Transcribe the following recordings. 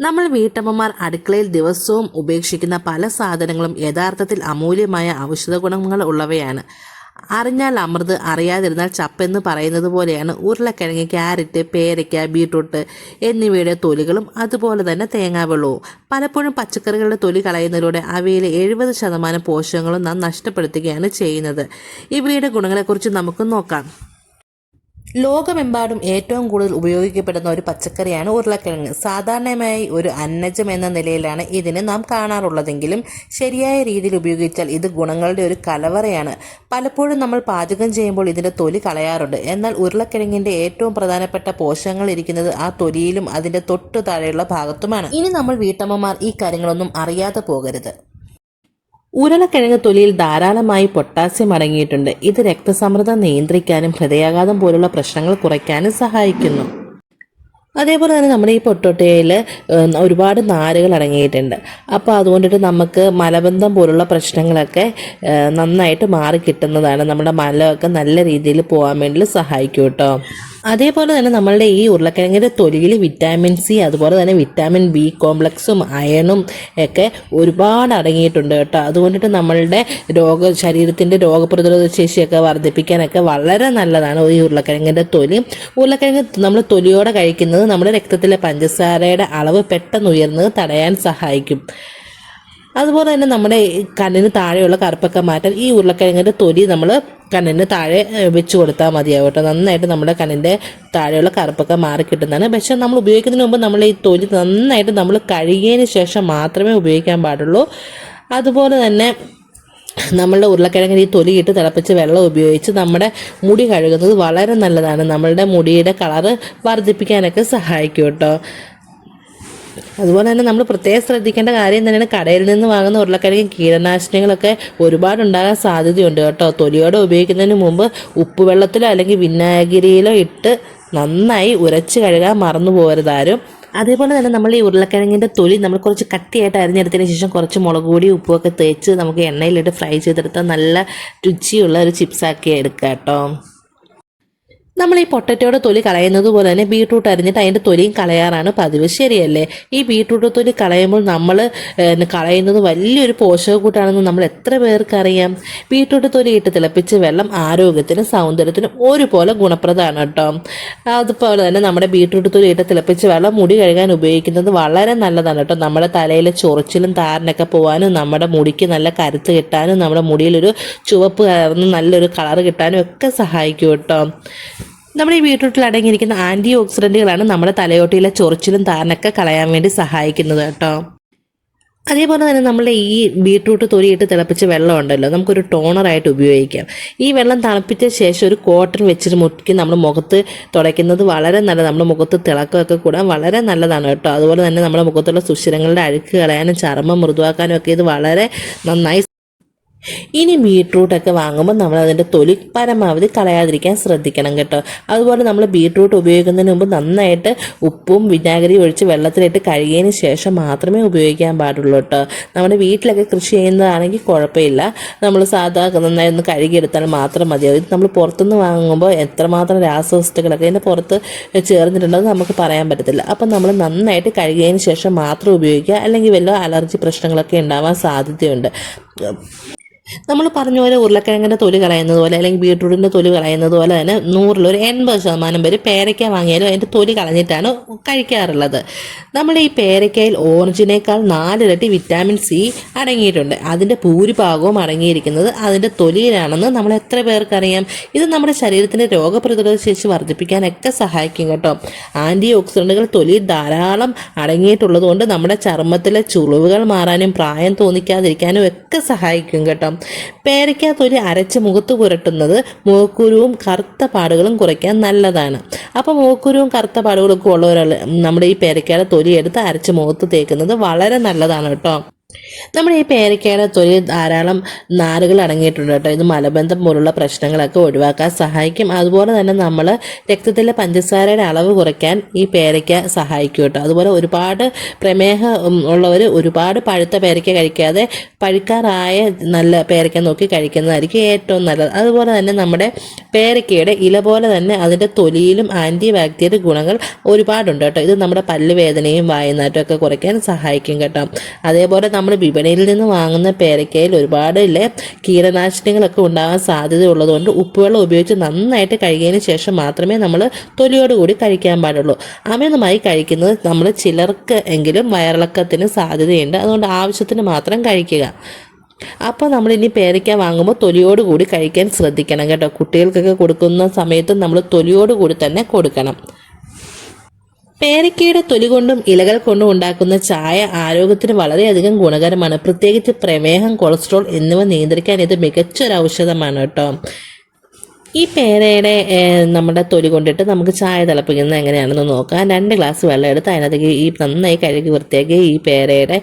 നമ്മൾ വീട്ടമ്മമാർ അടുക്കളയിൽ ദിവസവും ഉപേക്ഷിക്കുന്ന പല സാധനങ്ങളും യഥാർത്ഥത്തിൽ അമൂല്യമായ ഔഷധ ഗുണങ്ങൾ ഉള്ളവയാണ്. അറിഞ്ഞാൽ അമൃത് അറിയാതിരുന്നാൽ ചപ്പെന്ന് പറയുന്നത് പോലെയാണ് ഉരുളക്കിഴങ്ങ് ക്യാരറ്റ് പേരയ്ക്ക ബീട്രൂട്ട് എന്നിവയുടെ തൊലികളും അതുപോലെ തന്നെ തേങ്ങാവെള്ളവും. പലപ്പോഴും പച്ചക്കറികളുടെ തൊലി കളയുന്നതിലൂടെ അവയിലെ എഴുപത് ശതമാനം പോഷകങ്ങളും നാം നഷ്ടപ്പെടുത്തുകയാണ് ചെയ്യുന്നത്. ഇവയുടെ ഗുണങ്ങളെക്കുറിച്ച് നമുക്ക് നോക്കാം. ലോകമെമ്പാടും ഏറ്റവും കൂടുതൽ ഉപയോഗിക്കപ്പെടുന്ന ഒരു പച്ചക്കറിയാണ് ഉരുളക്കിഴങ്ങ്. സാധാരണയായി ഒരു അന്നജം എന്ന നിലയിലാണ് ഇതിനെ നാം കാണാറുള്ളതെങ്കിലും ശരിയായ രീതിയിൽ ഉപയോഗിച്ചാൽ ഇത് ഗുണങ്ങളുടെ ഒരു കലവറയാണ്. പലപ്പോഴും നമ്മൾ പാചകം ചെയ്യുമ്പോൾ ഇതിന്റെ തൊലി കളയാറുണ്ട്. എന്നാൽ ഉരുളക്കിഴങ്ങിന്റെ ഏറ്റവും പ്രധാനപ്പെട്ട പോഷകങ്ങൾ ഇരിക്കുന്നത് ആ തൊലിയിലും അതിന്റെ തൊട്ടു താഴെയുള്ള ഭാഗത്തുമാണ്. ഇനി നമ്മൾ വീട്ടമ്മമാർ ഈ കാര്യങ്ങളൊന്നും അറിയാതെ പോകരുത്. ഉരുളക്കിഴങ്ങ് തൊലിയിൽ ധാരാളമായി പൊട്ടാസ്യം അടങ്ങിയിട്ടുണ്ട്. ഇത് രക്തസമ്മർദ്ദം നിയന്ത്രിക്കാനും ഹൃദയാഘാതം പോലുള്ള പ്രശ്നങ്ങൾ കുറയ്ക്കാനും സഹായിക്കുന്നു. അതേപോലെ തന്നെ നമ്മുടെ ഈ പൊട്ടോട്ടയിൽ ഒരുപാട് നാരുകൾ അടങ്ങിയിട്ടുണ്ട്. അപ്പോൾ അതുകൊണ്ടിട്ട് നമുക്ക് മലബന്ധം പോലുള്ള പ്രശ്നങ്ങളൊക്കെ നന്നായിട്ട് മാറി കിട്ടുന്നതാണ് നമ്മുടെ മലമൊക്കെ നല്ല രീതിയിൽ പോകാൻ വേണ്ടി സഹായിക്കും കേട്ടോ. അതേപോലെ തന്നെ നമ്മളുടെ ഈ ഉരുളക്കിഴങ്ങിന്റെ തൊലിയിൽ വിറ്റാമിൻ സി അതുപോലെ തന്നെ വിറ്റാമിൻ ബി കോംപ്ലക്സും അയണും ഒക്കെ ഒരുപാട് അടങ്ങിയിട്ടുണ്ട് കേട്ടോ. അതുകൊണ്ടിട്ട് നമ്മളുടെ രോഗ ശരീരത്തിന്റെ രോഗപ്രതിരോധ ശേഷിയൊക്കെ വർദ്ധിപ്പിക്കാനൊക്കെ വളരെ നല്ലതാണ് ഈ ഉരുളക്കിഴങ്ങിന്റെ തൊലി. ഉരുളക്കിഴങ്ങ് നമ്മൾ തൊലിയോടെ കഴിക്കുന്നത് നമ്മുടെ രക്തത്തിലെ പഞ്ചസാരയുടെ അളവ് പെട്ടെന്ന് ഉയർന്നത് തടയാൻ സഹായിക്കും. അതുപോലെ തന്നെ നമ്മുടെ കണ്ണിന് താഴെയുള്ള കറുപ്പൊക്കെ മാറ്റാൻ ഈ ഉരുളക്കിഴങ്ങിന്റെ തൊലി നമ്മൾ കണ്ണിന് താഴെ വെച്ച് കൊടുത്താൽ മതിയാവും കേട്ടോ. നന്നായിട്ട് നമ്മുടെ കണ്ണിന്റെ താഴെയുള്ള കറുപ്പൊക്കെ മാറി കിട്ടുന്നതാണ്. പക്ഷെ നമ്മൾ ഉപയോഗിക്കുന്നതിന് മുമ്പ് നമ്മൾ ഈ തൊലി നന്നായിട്ട് നമ്മൾ കഴുകിയതിന് ശേഷം മാത്രമേ ഉപയോഗിക്കാൻ പാടുള്ളൂ. അതുപോലെ തന്നെ നമ്മളുടെ ഉരുളക്കിഴങ്ങിന് ഈ തൊലിയിട്ട് തിളപ്പിച്ച് വെള്ളം ഉപയോഗിച്ച് നമ്മുടെ മുടി കഴുകുന്നത് വളരെ നല്ലതാണ്. നമ്മളുടെ മുടിയുടെ കളറ് വർദ്ധിപ്പിക്കാനൊക്കെ സഹായിക്കും കേട്ടോ. അതുപോലെ തന്നെ നമ്മൾ പ്രത്യേകം ശ്രദ്ധിക്കേണ്ട കാര്യം തന്നെയാണ് കടയിൽ നിന്ന് വാങ്ങുന്ന ഉരുളക്കിഴങ്ങ് കീടനാശിനികളൊക്കെ ഒരുപാട് ഉണ്ടാകാൻ സാധ്യതയുണ്ട് കേട്ടോ. തൊലിയോടെ ഉപയോഗിക്കുന്നതിന് മുമ്പ് ഉപ്പുവെള്ളത്തിലോ അല്ലെങ്കിൽ വിനാഗിരിയിലോ ഇട്ട് നന്നായി ഉരച്ച് കഴുകാൻ മറന്നു പോകരുതാരും അതേപോലെ തന്നെ നമ്മൾ ഈ ഉരുളക്കിഴങ്ങിന്റെ തൊലി നമ്മൾ കുറച്ച് കട്ടിയായിട്ട് അരിഞ്ഞെടുത്തതിന് ശേഷം കുറച്ച് മുളക് പൊടി ഉപ്പുമൊക്കെ തേച്ച് നമുക്ക് എണ്ണയിലിട്ട് ഫ്രൈ ചെയ്തെടുത്താൽ നല്ല രുചിയുള്ള ഒരു ചിപ്സാക്കി എടുക്കാം കേട്ടോ. നമ്മൾ ഈ പൊട്ടറ്റോയുടെ തൊലി കളയുന്നത് പോലെ തന്നെ ബീട്രൂട്ട് അരിഞ്ഞിട്ട് അതിന്റെ തൊലിയും കളയാറാണ് പതിവ്. ശരിയല്ലേ? ഈ ബീട്രൂട്ട് തൊലി കളയുമ്പോൾ നമ്മൾ കളയുന്നത് വലിയൊരു പോഷകക്കൂട്ടാണെന്ന് നമ്മൾ എത്ര പേർക്കറിയാം? ബീട്രൂട്ട് തൊലി ഇട്ട് തിളപ്പിച്ച് വെള്ളം ആരോഗ്യത്തിനും സൗന്ദര്യത്തിനും ഒരുപോലെ ഗുണപ്രദമാണ് കേട്ടോ. അതുപോലെ തന്നെ നമ്മുടെ ബീട്രൂട്ട് തൊലി ഇട്ട് തിളപ്പിച്ച് വെള്ളം മുടി കഴുകാൻ ഉപയോഗിക്കുന്നത് വളരെ നല്ലതാണ് കേട്ടോ. നമ്മുടെ തലയിലെ ചൊറിച്ചിലും താരനൊക്കെ പോകാനും നമ്മുടെ മുടിക്ക് നല്ല കരുത്ത് കിട്ടാനും നമ്മുടെ മുടിയിലൊരു ചുവപ്പ് കലർന്ന് നല്ലൊരു കളർ കിട്ടാനും ഒക്കെ സഹായിക്കും കേട്ടോ. നമ്മുടെ ഈ ബീട്രൂട്ടിൽ അടങ്ങിയിരിക്കുന്ന ആന്റി ഓക്സിഡന്റുകളാണ് നമ്മുടെ തലയോട്ടിയിലെ ചൊറിച്ചിലും താരനൊക്കെ കളയാൻ വേണ്ടി സഹായിക്കുന്നത് കേട്ടോ. അതേപോലെ തന്നെ നമ്മുടെ ഈ ബീട്രൂട്ട് തൊലിയിട്ട് തിളപ്പിച്ച വെള്ളം ഉണ്ടല്ലോ നമുക്കൊരു ടോണറായിട്ട് ഉപയോഗിക്കാം. ഈ വെള്ളം തണുപ്പിച്ച ശേഷം ഒരു കോട്ടൺ വെച്ചിട്ട് മുക്കി നമ്മൾ മുഖത്ത് തുടയ്ക്കുന്നത് വളരെ നല്ല നമ്മുടെ മുഖത്ത് തിളക്കമൊക്കെ കൂടാൻ വളരെ നല്ലതാണ് കേട്ടോ. അതുപോലെ തന്നെ നമ്മുടെ മുഖത്തുള്ള സുഷിരങ്ങളുടെ അഴുക്ക് കളയാനും ചർമ്മം മൃദുവാക്കാനും ഒക്കെ ഇത് വളരെ നന്നായി ഇനി ബീട്രൂട്ടൊക്കെ വാങ്ങുമ്പോൾ നമ്മൾ അതിന്റെ തൊലി പരമാവധി കളയാതിരിക്കാൻ ശ്രദ്ധിക്കണം കേട്ടോ. അതുപോലെ നമ്മൾ ബീട്രൂട്ട് ഉപയോഗിക്കുന്നതിന് മുമ്പ് നന്നായിട്ട് ഉപ്പും വിനാഗിരിയും ഒഴിച്ച് വെള്ളത്തിലിട്ട് കഴുകിയതിന് ശേഷം മാത്രമേ ഉപയോഗിക്കാൻ പാടുള്ളൂ കേട്ടോ. നമ്മുടെ വീട്ടിലൊക്കെ കൃഷി ചെയ്യുന്നതാണെങ്കിൽ കുഴപ്പമില്ല. നമ്മൾ സാധാ നന്നായി ഒന്ന് കഴുകിയെടുത്താൽ മാത്രം മതിയാവും ഇത് നമ്മൾ പുറത്തുനിന്ന് വാങ്ങുമ്പോൾ എത്രമാത്രം രാസവസ്തുക്കളൊക്കെ ഇതിന്റെ പുറത്ത് ചേർന്നിട്ടുണ്ടെന്ന് നമുക്ക് പറയാൻ പറ്റത്തില്ല. അപ്പം നമ്മൾ നന്നായിട്ട് കഴുകിയതിന് ശേഷം മാത്രം ഉപയോഗിക്കുക. അല്ലെങ്കിൽ വല്ല അലർജി പ്രശ്നങ്ങളൊക്കെ ഉണ്ടാവാൻ സാധ്യതയുണ്ട്. നമ്മൾ പറഞ്ഞ പോലെ ഉരുളക്കിഴങ്ങിന്റെ തൊലി കളയുന്നത് പോലെ അല്ലെങ്കിൽ ബീട്രൂട്ടിന്റെ തൊലി കളയുന്നത് പോലെ തന്നെ നൂറിൽ ഒരു എൺപത് ശതമാനം പേര് പേരയ്ക്ക വാങ്ങിയാലും അതിന്റെ തൊലി കളഞ്ഞിട്ടാണ് കഴിക്കാറുള്ളത്. നമ്മൾ ഈ പേരയ്ക്കയിൽ ഓറഞ്ചിനേക്കാൾ നാലിരട്ടി വിറ്റാമിൻ സി അടങ്ങിയിട്ടുണ്ട്. അതിന്റെ ഭൂരിഭാഗവും അടങ്ങിയിരിക്കുന്നത് അതിന്റെ തൊലിയിലാണെന്ന് നമ്മൾ എത്ര പേർക്കറിയാം? ഇത് നമ്മുടെ ശരീരത്തിന്റെ രോഗപ്രതിരോധ ശേഷി വർദ്ധിപ്പിക്കാനൊക്കെ സഹായിക്കും കേട്ടോ. ആന്റി ഓക്സിഡന്റുകൾ തൊലിയിൽ ധാരാളം അടങ്ങിയിട്ടുള്ളതുകൊണ്ട് നമ്മുടെ ചർമ്മത്തിലെ ചുളിവുകൾ മാറാനും പ്രായം തോന്നിക്കാതിരിക്കാനും ഒക്കെ സഹായിക്കും കേട്ടോ. പേരയ്ക്ക തൊലി അരച്ച് മുഖത്ത് പുരട്ടുന്നത് മുഖക്കുരുവും കറുത്ത പാടുകളും കുറയ്ക്കാൻ നല്ലതാണ്. അപ്പോൾ മുഖക്കുരുവും കറുത്ത പാടുകളൊക്കെ ഉള്ളവരാൾ നമ്മുടെ ഈ പേരയ്ക്കയുടെ തൊലി എടുത്ത് അരച്ച് മുഖത്ത് തേക്കുന്നത് വളരെ നല്ലതാണ് കേട്ടോ. നമ്മുടെ ഈ പേരക്കയുടെ തൊലി ധാരാളം നാരുകൾ അടങ്ങിയിട്ടുണ്ട് കേട്ടോ. ഇത് മലബന്ധം പോലുള്ള പ്രശ്നങ്ങളൊക്കെ ഒഴിവാക്കാൻ സഹായിക്കും. അതുപോലെ തന്നെ നമ്മൾ രക്തത്തിലെ പഞ്ചസാരയുടെ അളവ് കുറയ്ക്കാൻ ഈ പേരയ്ക്ക സഹായിക്കും കേട്ടോ. അതുപോലെ ഒരുപാട് പ്രമേഹ ഉള്ളവർ ഒരുപാട് പഴുത്ത പേരയ്ക്ക കഴിക്കാതെ പഴുക്കാറായ നല്ല പേരയ്ക്ക നോക്കി കഴിക്കുന്നതായിരിക്കും ഏറ്റവും നല്ലത്. അതുപോലെ തന്നെ നമ്മുടെ പേരക്കയുടെ ഇല പോലെ തന്നെ അതിന്റെ തൊലിയിലും ആന്റി ബാക്ടീരിയ ഗുണങ്ങൾ ഒരുപാടുണ്ട് കേട്ടോ. ഇത് നമ്മുടെ പല്ലുവേദനയും വായനാറ്റമൊക്കെ കുറയ്ക്കാൻ സഹായിക്കും കേട്ടോ. അതേപോലെ നമ്മൾ വിപണിയിൽ നിന്ന് വാങ്ങുന്ന പേരക്കയിൽ ഒരുപാട് ഇല്ലേ കീടനാശിനികളൊക്കെ ഉണ്ടാകാൻ സാധ്യതയുള്ളതുകൊണ്ട് ഉപ്പുവെള്ളം ഉപയോഗിച്ച് നന്നായിട്ട് കഴുകിയതിന് ശേഷം മാത്രമേ നമ്മൾ തൊലിയോടുകൂടി കഴിക്കാൻ പാടുള്ളൂ. അമിതമായി കഴിക്കുന്നത് നമ്മൾ ചിലർക്ക് എങ്കിലും വയറിളക്കത്തിന് സാധ്യതയുണ്ട്. അതുകൊണ്ട് ആവശ്യത്തിന് മാത്രം കഴിക്കുക. അപ്പോൾ നമ്മൾ ഇനി പേരയ്ക്ക വാങ്ങുമ്പോൾ തൊലിയോട് കൂടി കഴിക്കാൻ ശ്രദ്ധിക്കണം കേട്ടോ. കുട്ടികൾക്കൊക്കെ കൊടുക്കുന്ന സമയത്ത് നമ്മൾ തൊലിയോട് കൂടി തന്നെ കൊടുക്കണം. പേരയ്ക്കയുടെ തൊലി കൊണ്ടും ഇലകൾ കൊണ്ടും ഉണ്ടാക്കുന്ന ചായ ആരോഗ്യത്തിന് വളരെയധികം ഗുണകരമാണ്. പ്രത്യേകിച്ച് പ്രമേഹം കൊളസ്ട്രോൾ എന്നിവ നിയന്ത്രിക്കാൻ ഇത് മികച്ചൊരു ഔഷധമാണ് കേട്ടോ. ഈ പേരയുടെ ഏഹ്, നമ്മുടെ തൊലി കൊണ്ടിട്ട് നമുക്ക് ചായ തിളപ്പിക്കുന്നത് എങ്ങനെയാണെന്ന് നോക്കാം. രണ്ട് ഗ്ലാസ് വെള്ളം എടുത്ത് അതിനകത്തേക്ക് ഈ നന്നായി കഴുകി വൃത്തിയാക്കി ഈ പേരയുടെ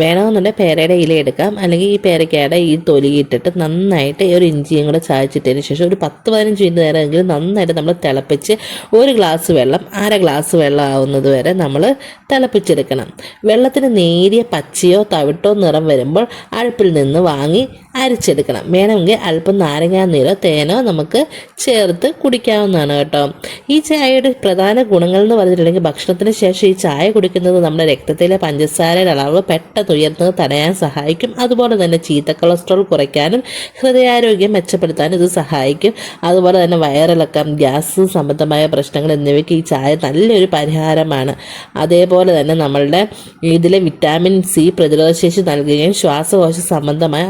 വേണമെന്നുണ്ടെങ്കിൽ പേരയുടെ ഇല എടുക്കാം. അല്ലെങ്കിൽ ഈ പേരയ്ക്കയുടെ ഈ തൊലി ഇട്ടിട്ട് നന്നായിട്ട് ഒരു ഇഞ്ചിയും കൂടെ ചായച്ചിട്ടതിന് ശേഷം ഒരു പത്ത് പതിനഞ്ച് മിനിറ്റ് നേരമെങ്കിലും നന്നായിട്ട് നമ്മൾ തിളപ്പിച്ച് ഒരു ഗ്ലാസ് വെള്ളം അര ഗ്ലാസ് വെള്ളം ആവുന്നത് വരെ നമ്മൾ തിളപ്പിച്ചെടുക്കണം. വെള്ളത്തിന് നേരിയ പച്ചയോ തവിട്ടോ നിറം വരുമ്പോൾ അടുപ്പിൽ നിന്ന് വാങ്ങി അരിച്ചെടുക്കണം. വേണമെങ്കിൽ അല്പം നാരങ്ങാ നീരോ തേനോ നമുക്ക് ചേർത്ത് കുടിക്കാവുന്നതാണ് കേട്ടോ. ഈ ചായയുടെ പ്രധാന ഗുണങ്ങൾ എന്ന് പറഞ്ഞിട്ടുണ്ടെങ്കിൽ ഭക്ഷണത്തിന് ശേഷം ഈ ചായ കുടിക്കുന്നത് നമ്മുടെ രക്തത്തിലെ പഞ്ചസാരയുടെ അളവ് പെട്ടെന്ന് ഉയർന്നത് തടയാൻ സഹായിക്കും. അതുപോലെ തന്നെ ചീത്ത കൊളസ്ട്രോൾ കുറയ്ക്കാനും ഹൃദയാരോഗ്യം മെച്ചപ്പെടുത്താനും ഇത് സഹായിക്കും. അതുപോലെ തന്നെ വയറിളക്കം ഗ്യാസ് സംബന്ധമായ പ്രശ്നങ്ങൾ എന്നിവയ്ക്ക് ഈ ചായ നല്ലൊരു പരിഹാരമാണ്. അതേപോലെ തന്നെ നമ്മളുടെ ഇതിലെ വിറ്റാമിൻ സി പ്രതിരോധശേഷി നൽകുകയും ശ്വാസകോശ സംബന്ധമായ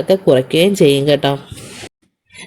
അസ്വസ്ഥതകളൊക്കെ കുറയ്ക്കുകയും ചെയ്യും കേട്ടോ.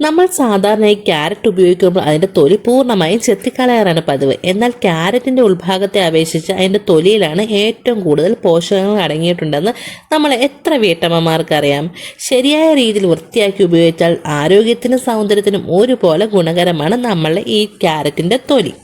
നമ്മൾ സാധാരണയായി ക്യാരറ്റ് ഉപയോഗിക്കുമ്പോൾ അതിന്റെ തൊലി പൂർണമായും ചെത്തിക്കളയാറാണ് പതിവ്. എന്നാൽ ക്യാരറ്റിന്റെ ഉൾഭാഗത്തെ അപേക്ഷിച്ച് അതിന്റെ തൊലിയിലാണ് ഏറ്റവും കൂടുതൽ പോഷകങ്ങൾ അടങ്ങിയിട്ടുണ്ടെന്ന് നമ്മൾ എത്ര വീട്ടമ്മമാർക്കറിയാം. ശരിയായ രീതിയിൽ വൃത്തിയാക്കി ഉപയോഗിച്ചാൽ ആരോഗ്യത്തിനും സൗന്ദര്യത്തിനും ഒരുപോലെ ഗുണകരമാണ് നമ്മളുടെ ഈ ക്യാരറ്റിന്റെ തൊലി.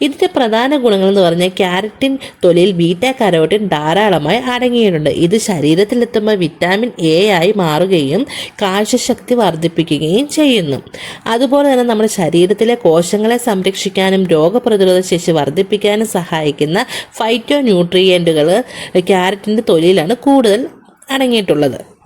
ഇതിന്റെ പ്രധാന ഗുണങ്ങൾ എന്ന് പറഞ്ഞാൽ ക്യാരറ്റിൻ തൊലിയിൽ ബീറ്റാ കരോട്ടിൻ ധാരാളമായി അടങ്ങിയിട്ടുണ്ട്. ഇത് ശരീരത്തിലെത്തുമ്പോൾ വിറ്റാമിൻ എ ആയി മാറുകയും കാഴ്ചശക്തി വർദ്ധിപ്പിക്കുകയും ചെയ്യുന്നു. അതുപോലെ തന്നെ നമ്മുടെ ശരീരത്തിലെ കോശങ്ങളെ സംരക്ഷിക്കാനും രോഗപ്രതിരോധ ശേഷി വർദ്ധിപ്പിക്കാനും സഹായിക്കുന്ന ഫൈറ്റോ ന്യൂട്രിയന്റുകൾ ക്യാരറ്റിന്റെ തൊലിയിലാണ് കൂടുതൽ അടങ്ങിയിട്ടുള്ളത്.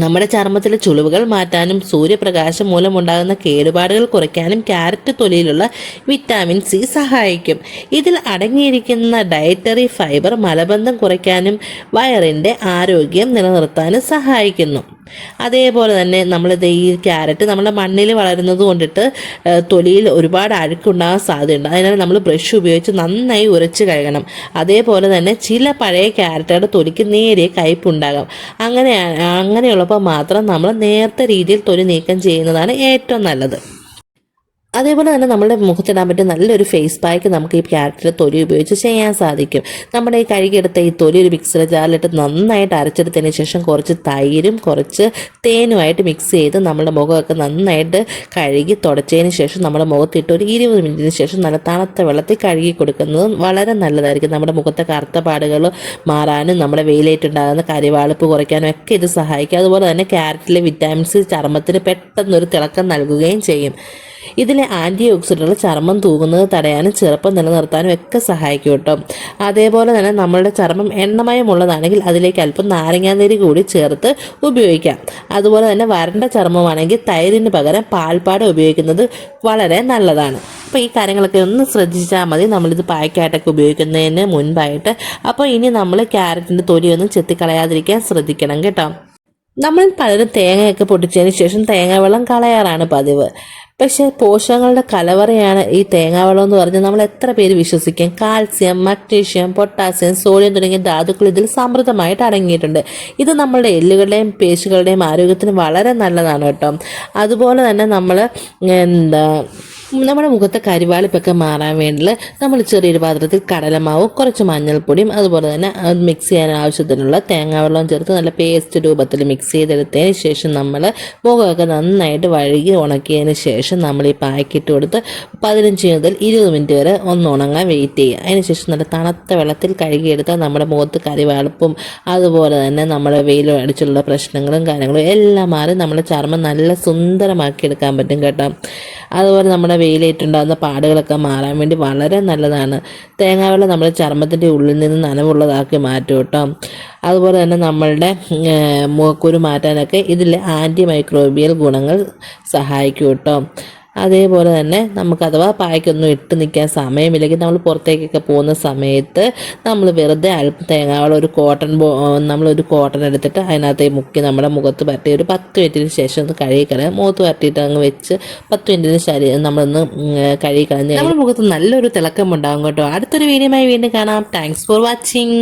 നമ്മുടെ ചർമ്മത്തിലെ ചുളിവുകൾ മാറ്റാനും സൂര്യപ്രകാശം മൂലമുണ്ടാകുന്ന കേടുപാടുകൾ കുറയ്ക്കാനും ക്യാരറ്റ് തൊലിയിലുള്ള വിറ്റാമിൻ സി സഹായിക്കും. ഇതിൽ അടങ്ങിയിരിക്കുന്ന ഡയറ്ററി ഫൈബർ മലബന്ധം കുറയ്ക്കാനും വയറിന്റെ ആരോഗ്യം നിലനിർത്താനും സഹായിക്കുന്നു. അതേപോലെ തന്നെ നമ്മൾ ഈ ക്യാരറ്റ് നമ്മുടെ മണ്ണിൽ വളരുന്നത് കൊണ്ടിട്ട് തൊലിയിൽ ഒരുപാട് അഴുക്കുണ്ടാകാൻ സാധ്യതയുണ്ട്. അതിനാൽ നമ്മൾ ബ്രഷ് ഉപയോഗിച്ച് നന്നായി ഉരച്ച് കഴുകണം. അതേപോലെ തന്നെ ചില പഴയ ക്യാരറ്റുകളുടെ തൊലിക്ക് നേരിയ കയ്പുണ്ടാകാം. അങ്ങനെ അങ്ങനെയുള്ളപ്പോൾ മാത്രം നമ്മൾ നേരത്തെ രീതിയിൽ തൊലി നീക്കം ചെയ്യുന്നതാണ് ഏറ്റവും നല്ലത്. അതേപോലെ തന്നെ നമ്മുടെ മുഖത്തിടാൻ പറ്റിയ നല്ലൊരു ഫേസ് പാക്ക് നമുക്ക് ഈ ക്യാരറ്റിന്റെ തൊലി ഉപയോഗിച്ച് ചെയ്യാൻ സാധിക്കും. നമ്മുടെ ഈ കഴുകിയെടുത്ത ഈ തൊലി ഒരു മിക്സർ ജാറിലിട്ട് നന്നായിട്ട് അരച്ചെടുത്തതിന് ശേഷം കുറച്ച് തൈരും കുറച്ച് തേനുമായിട്ട് മിക്സ് ചെയ്ത് നമ്മുടെ മുഖമൊക്കെ നന്നായിട്ട് കഴുകി തുടച്ചതിന് ശേഷം നമ്മുടെ മുഖത്തിട്ട് ഒരു ഇരുപത് മിനിറ്റിന് ശേഷം നല്ല തണുത്ത വെള്ളത്തിൽ കഴുകി കൊടുക്കുന്നത് വളരെ നല്ലതായിരിക്കും. നമ്മുടെ മുഖത്തെ കറുത്ത പാടുകൾ മാറാനും നമ്മുടെ വെയിലേറ്റുണ്ടാകുന്ന കരിവാളിപ്പ് കുറയ്ക്കാനും ഒക്കെ ഇത് സഹായിക്കും. അതുപോലെ തന്നെ ക്യാരറ്റിലെ വിറ്റാമിൻസ് ചർമ്മത്തിന് പെട്ടെന്നൊരു തിളക്കം നൽകുകയും ചെയ്യും. ഇതിലെ ആന്റി ഓക്സിഡന്റുകൾ ചർമ്മം തൂകുന്നത് തടയാനും ചെറുപ്പം നിലനിർത്താനും ഒക്കെ സഹായിക്കും കേട്ടോ. അതേപോലെ തന്നെ നമ്മളുടെ ചർമ്മം എണ്ണമയമുള്ളതാണെങ്കിൽ അതിലേക്ക് അല്പം നാരങ്ങാനീര് കൂടി ചേർത്ത് ഉപയോഗിക്കാം. അതുപോലെ തന്നെ വരണ്ട ചർമ്മമാണെങ്കിൽ തൈരിന് പകരം പാൽപ്പാട് ഉപയോഗിക്കുന്നത് വളരെ നല്ലതാണ്. അപ്പോൾ ഈ കാര്യങ്ങളൊക്കെ ഒന്ന് ശ്രദ്ധിച്ചാൽ മതി. നമ്മളിത് പായ്ക്കായിട്ടൊക്കെ ഉപയോഗിക്കുന്നതിന് മുൻപായിട്ട്. അപ്പോൾ ഇനി നമ്മൾ ക്യാരറ്റിന്റെ തൊലിയൊന്നും ചെത്തിക്കളയാതിരിക്കാൻ ശ്രദ്ധിക്കണം കേട്ടോ. നമ്മൾ പലരും തേങ്ങയൊക്കെ പൊട്ടിച്ചതിന് ശേഷം തേങ്ങാവെള്ളം കളയാറാണ് പതിവ്. പക്ഷെ പോഷകങ്ങളുടെ കലവറയാണ് ഈ തേങ്ങാവെള്ളം എന്ന് പറഞ്ഞാൽ നമ്മൾ എത്ര പേര് വിശ്വസിക്കും. കാൽസ്യം മഗ്നീഷ്യം പൊട്ടാസ്യം സോഡിയം തുടങ്ങിയ ധാതുക്കൾ ഇതിൽ സമൃദ്ധമായിട്ട് അടങ്ങിയിട്ടുണ്ട്. ഇത് നമ്മളുടെ എല്ലുകളുടെയും പേശികളുടെയും ആരോഗ്യത്തിന് വളരെ നല്ലതാണ് കേട്ടോ. അതുപോലെ തന്നെ നമ്മൾ എന്താ നമ്മുടെ മുഖത്തെ കരിവാളിപ്പൊക്കെ മാറാൻ വേണ്ടി നമ്മൾ ചെറിയൊരു പാത്രത്തിൽ കടലമാവും കുറച്ച് മഞ്ഞൾപ്പൊടിയും അതുപോലെ തന്നെ അത് മിക്സ് ചെയ്യാൻ ആവശ്യത്തിനുള്ള തേങ്ങാവെള്ളം ചേർത്ത് നല്ല പേസ്റ്റ് രൂപത്തിൽ മിക്സ് ചെയ്തെടുത്തതിന് ശേഷം നമ്മൾ മുഖമൊക്കെ നന്നായിട്ട് വഴുകി ഉണക്കിയതിന് ശേഷം നമ്മൾ ഈ പാക്കിട്ട് കൊടുത്ത് പതിനഞ്ച് മുതൽ ഇരുപത് മിനിറ്റ് വരെ ഒന്ന് ഉണങ്ങാൻ വെയിറ്റ് ചെയ്യുക. അതിനുശേഷം നല്ല തണുത്ത വെള്ളത്തിൽ കഴുകിയെടുത്താൽ നമ്മുടെ മുഖത്ത് കരിവാളിപ്പും അതുപോലെ തന്നെ നമ്മുടെ വെയിൽ അടിച്ചുള്ള പ്രശ്നങ്ങളും കാര്യങ്ങളും എല്ലാം മാറി നമ്മുടെ ചർമ്മം നല്ല സുന്ദരമാക്കി എടുക്കാൻ പറ്റും കേട്ടോ. അതുപോലെ നമ്മുടെ വെയിലേറ്റുണ്ടാകുന്ന പാടുകളൊക്കെ മാറാൻ വേണ്ടി വളരെ നല്ലതാണ്. തേങ്ങാവെള്ളം നമ്മുടെ ചർമ്മത്തിന്റെ ഉള്ളിൽ നിന്ന് നനവുള്ളതാക്കി മാറ്റും കേട്ടോ അതുപോലെ തന്നെ നമ്മളുടെ ഏർ, മുഖക്കുരു മാറ്റാനൊക്കെ ഇതിൽ ആന്റി മൈക്രോബിയൽ ഗുണങ്ങൾ സഹായിക്കും കേട്ടോ അതേപോലെ തന്നെ നമുക്ക് അഥവാ പായ്ക്കൊന്നും ഇട്ട് നിൽക്കാൻ സമയമില്ലെങ്കിൽ നമ്മൾ പുറത്തേക്കൊക്കെ പോകുന്ന സമയത്ത് നമ്മൾ വെറുതെ അല്പം തേങ്ങാവുള്ള ഒരു കോട്ടൺ ബോ നമ്മളൊരു കോട്ടൺ എടുത്തിട്ട് അതിനകത്ത് മുക്കി നമ്മുടെ മുഖത്ത് പരട്ടി ഒരു പത്ത് മിനിറ്റിന് ശേഷം ഒന്ന് കഴുകിക്കളയാം മുഖത്ത് പരട്ടിയിട്ട് അങ്ങ് വെച്ച് പത്ത് മിനിറ്റിന് ശരീരം നമ്മളൊന്ന് കഴുകിക്കളഞ്ഞ് നമ്മുടെ മുഖത്ത് നല്ലൊരു തിളക്കം ഉണ്ടാകും കേട്ടോ. അടുത്തൊരു വീഡിയോമായി വീണ്ടും കാണാം. Thanks for watching